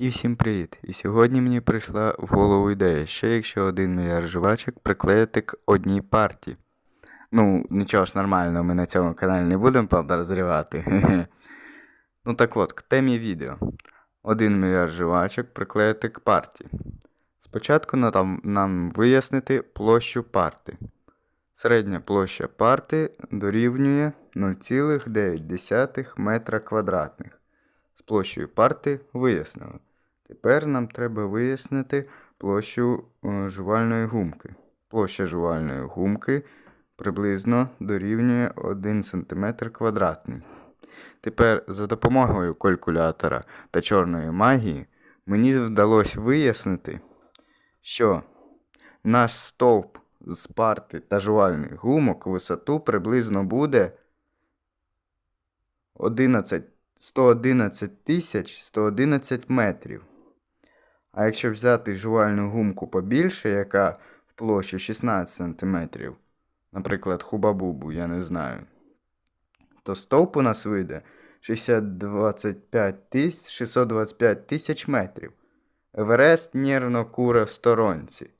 І всім привіт! І сьогодні мені прийшла в голову ідея, що якщо один мільярд жвачок приклеїти к одній парті. Ну, нічого ж нормального, ми на цьому каналі не будемо, правда, розривати. Ну так от, к темі відео. Один мільярд жвачок приклеїти к парті. Спочатку нам, вияснити площу парти. Середня площа парти дорівнює 0,9 метра квадратних. З площею парти вияснили. Тепер нам треба вияснити площу е, жувальної гумки. Площа жувальної гумки приблизно дорівнює 1 см квадратний. Тепер за допомогою калькулятора та чорної магії мені вдалося вияснити, що наш стовп з парти та жувальних гумок висоту приблизно буде 11, 111 тисяч 111 метрів. А якщо взяти жувальну гумку побільше, яка в площу 16 см, наприклад, хубабубу, я не знаю, то стовп у нас вийде 625 тисяч, 625 тисяч метрів. Еверест нервно куре в сторонці.